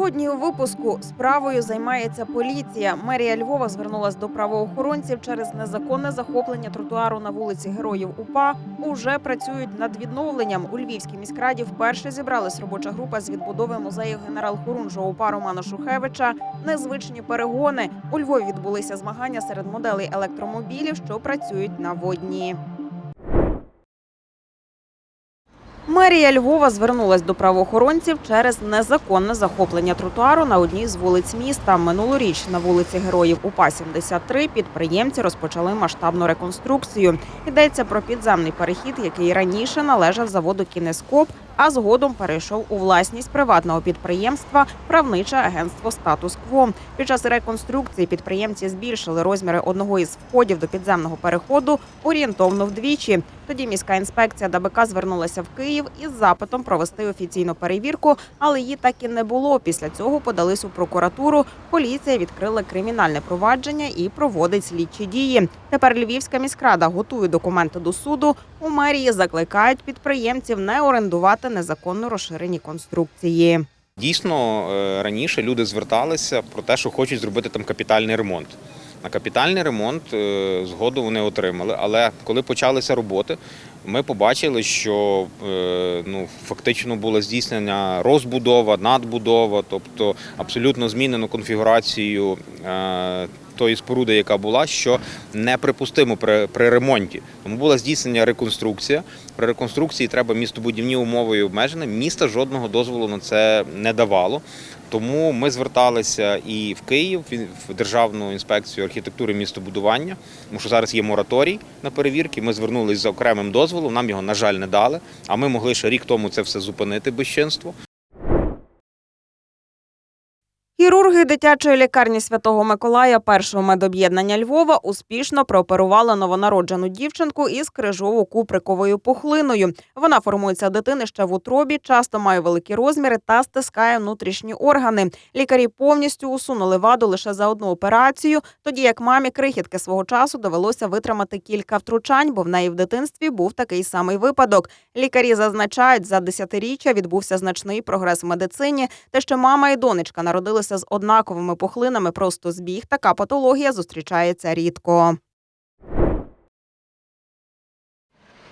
Сьогодні у випуску справою займається поліція. Мерія Львова звернулась до правоохоронців через незаконне захоплення тротуару на вулиці Героїв УПА. Уже працюють над відновленням. У Львівській міськраді вперше зібралась робоча група з відбудови музею генерал-хорунжого УПА Романа Шухевича. Незвичні перегони. У Львові відбулися змагання серед моделей електромобілів, що працюють на водні. Мерія Львова звернулась до правоохоронців через незаконне захоплення тротуару на одній з вулиць міста. Минулоріч на вулиці Героїв УПА 73 підприємці розпочали масштабну реконструкцію. Йдеться про підземний перехід, який раніше належав заводу Кінескоп, а згодом перейшов у власність приватного підприємства Правниче агентство Статус-Кво. Під час реконструкції підприємці збільшили розміри одного із входів до підземного переходу орієнтовно вдвічі. Тоді міська інспекція ДБК звернулася в Київ із запитом провести офіційну перевірку, але її так і не було. Після цього подались у прокуратуру. Поліція відкрила кримінальне провадження і проводить слідчі дії. Тепер Львівська міськрада готує документи до суду. У мерії закликають підприємців не орендувати незаконно розширені конструкції. Дійсно, е, раніше люди зверталися про те, що хочуть зробити там капітальний ремонт. На капітальний ремонт е, згоду вони отримали, але коли почалися роботи, ми побачили, що е, ну, фактично була здійснена розбудова, надбудова, тобто абсолютно змінено конфігурацію тої споруди, яка була, що неприпустимо при, при ремонті. Тому була здійснена реконструкція. При реконструкції треба містобудівні умови і обмеження. Місто жодного дозволу на це не давало. Тому ми зверталися і в Київ, в Державну інспекцію архітектури містобудування, тому що зараз є мораторій на перевірки. Ми звернулися за окремим дозволом. Нам його, на жаль, не дали. А ми могли ще рік тому це все зупинити безчинство. Хірурги дитячої лікарні Святого Миколая першого медоб'єднання Львова успішно прооперували новонароджену дівчинку із крижово-куприковою пухлиною. Вона формується дитини ще в утробі, часто має великі розміри та стискає внутрішні органи. Лікарі повністю усунули ваду лише за одну операцію, тоді як мамі крихітки свого часу довелося витримати кілька втручань, бо в неї в дитинстві був такий самий випадок. Лікарі зазначають, за десятиріччя відбувся значний прогрес в медицині. Те, що мама і донечка народилися з однаковими пухлинами, просто збіг. Така патологія зустрічається рідко.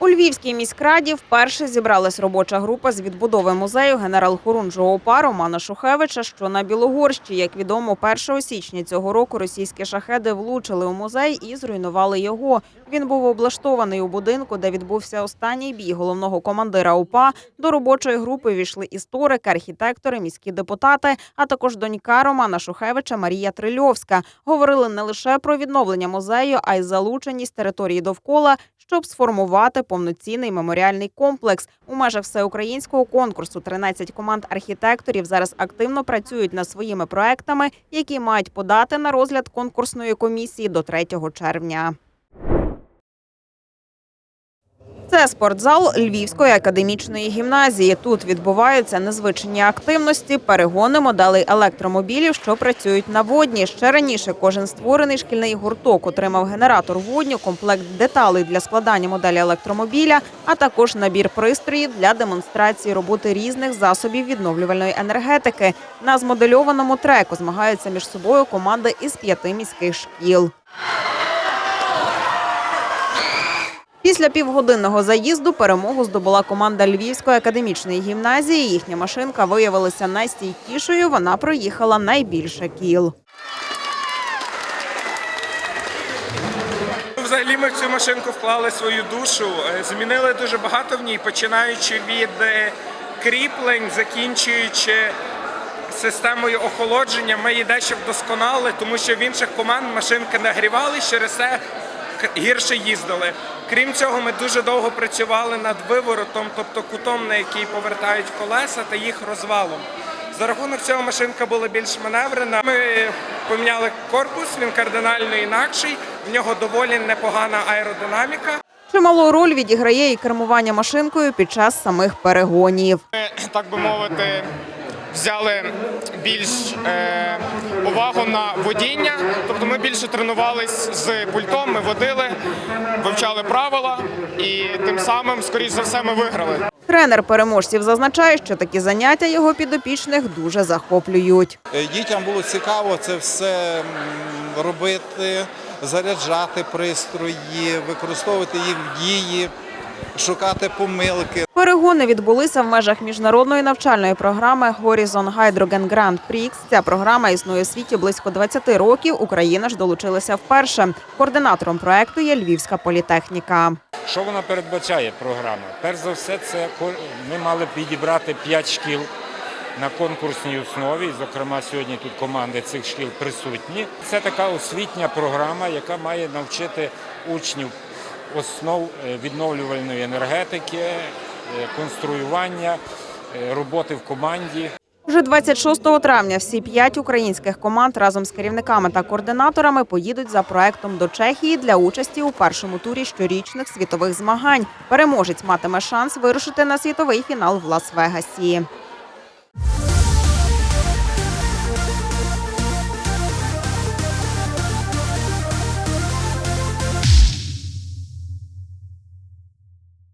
У Львівській міськраді вперше зібралась робоча група з відбудови музею генерал-хорунжого ОПА Романа Шухевича, що на Білогорщі. Як відомо, 1 січня цього року російські шахеди влучили у музей і зруйнували його. Він був облаштований у будинку, де відбувся останній бій головного командира ОПА. До робочої групи війшли історики, архітектори, міські депутати, а також донька Романа Шухевича Марія Трильовська. Говорили не лише про відновлення музею, а й залученість території довкола, щоб сформувати повноцінний меморіальний комплекс. У межах всеукраїнського конкурсу 13 команд архітекторів зараз активно працюють над своїми проектами, які мають подати на розгляд конкурсної комісії до 3 червня. Це спортзал Львівської академічної гімназії. Тут відбуваються незвичні активності, перегони моделей електромобілів, що працюють на водні. Ще раніше кожен створений шкільний гурток отримав генератор водню, комплект деталей для складання моделі електромобіля, а також набір пристроїв для демонстрації роботи різних засобів відновлювальної енергетики. На змодельованому треку змагаються між собою команди із п'яти міських шкіл. Після півгодинного заїзду перемогу здобула команда Львівської академічної гімназії. Їхня машинка виявилася найстійкішою. Вона проїхала найбільше кіл. Взагалі ми в цю машинку вклали свою душу, е, змінили дуже багато в ній, починаючи від е, кріплень, закінчуючи системою охолодження. Ми її дещо вдосконали, тому що в інших команд машинки нагрівались, через це гірше їздили. Крім цього, ми дуже довго працювали над виворотом, тобто кутом, на який повертають колеса та їх розвалом. За рахунок цього машинка була більш маневрена. Ми поміняли корпус, він кардинально інакший. В нього доволі непогана аеродинаміка. Чималу роль відіграє і кермування машинкою під час самих перегонів. Ми, так би мовити, взяли більш е, увагу на водіння. Тобто ми більше тренувались з пультом, ми водили, вивчали правила. і тим самим, скоріш за все, ми виграли. Тренер переможців зазначає, що такі заняття його підопічних дуже захоплюють. Е, Дітям було цікаво це все робити, заряджати пристрої, використовувати їх в дії, шукати помилки. Перегони відбулися в межах міжнародної навчальної програми Horizon Hydrogen Grand Prix. Ця програма існує у світі близько 20 років. Україна ж долучилася вперше. Координатором проекту є Львівська політехніка. Що вона передбачає програма? Перш за все, це ми мали підібрати 5 шкіл на конкурсній основі. Зокрема, сьогодні тут команди цих шкіл присутні. Це така освітня програма, яка має навчити учнів основ е, відновлювальної енергетики, е, конструювання, е, роботи в команді. Вже 26 травня всі п'ять українських команд разом з керівниками та координаторами поїдуть за проектом до Чехії для участі у першому турі щорічних світових змагань. Переможець матиме шанс вирушити на світовий фінал в Лас-Вегасі.